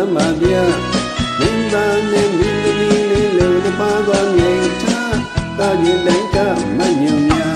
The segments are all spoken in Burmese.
မ်းမပြမင်းသားနဲ့မင်းသမီးလေးလည်းတပါးသွားမြင်ထားတာဒီလိုက်ကမညံ့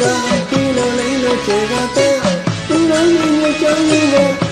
ကဒီလိုလေးလို့ချေကတော့ဒီလိုလေးလို့ကြောင်းနေ